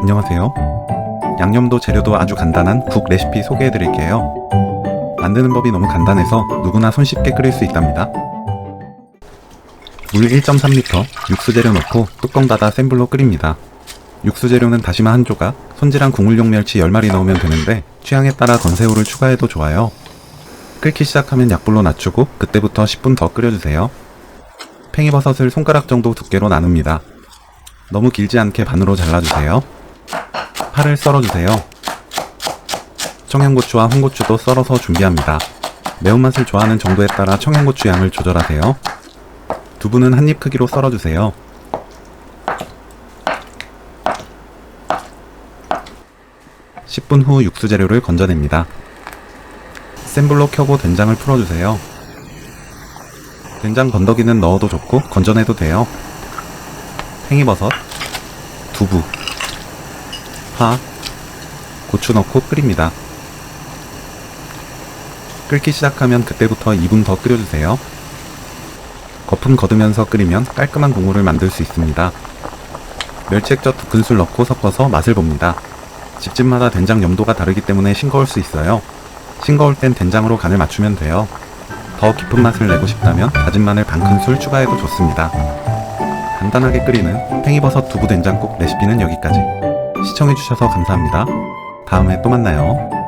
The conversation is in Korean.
안녕하세요. 양념도 재료도 아주 간단한 국 레시피 소개해 드릴게요. 만드는 법이 너무 간단해서 누구나 손쉽게 끓일 수 있답니다. 물 1.3리터, 육수 재료 넣고 뚜껑 닫아 센 불로 끓입니다. 육수 재료는 다시마 한 조각, 손질한 국물용 멸치 10마리 넣으면 되는데 취향에 따라 건새우를 추가해도 좋아요. 끓기 시작하면 약불로 낮추고 그때부터 10분 더 끓여주세요. 팽이버섯을 손가락 정도 두께로 나눕니다. 너무 길지 않게 반으로 잘라주세요. 파를 썰어주세요. 청양고추와 홍고추도 썰어서 준비합니다. 매운맛을 좋아하는 정도에 따라 청양고추 양을 조절하세요. 두부는 한 입 크기로 썰어주세요. (10분) 후 육수 재료를 건져냅니다. 센 불로 켜고 된장을 풀어주세요. 된장 건더기는 넣어도 좋고 건져내도 돼요. 팽이버섯, 두부, 파, 고추 넣고 끓입니다. 끓기 시작하면 그때부터 2분 더 끓여주세요. 거품 걷으면서 끓이면 깔끔한 국물을 만들 수 있습니다. 멸치액젓 두 큰술 넣고 섞어서 맛을 봅니다. 집집마다 된장 염도가 다르기 때문에 싱거울 수 있어요. 싱거울 땐 된장으로 간을 맞추면 돼요. 더 깊은 맛을 내고 싶다면 다진 마늘 반 큰술 추가해도 좋습니다. 간단하게 끓이는 팽이버섯 두부 된장국 레시피는 여기까지. 시청해주셔서 감사합니다. 다음에 또 만나요.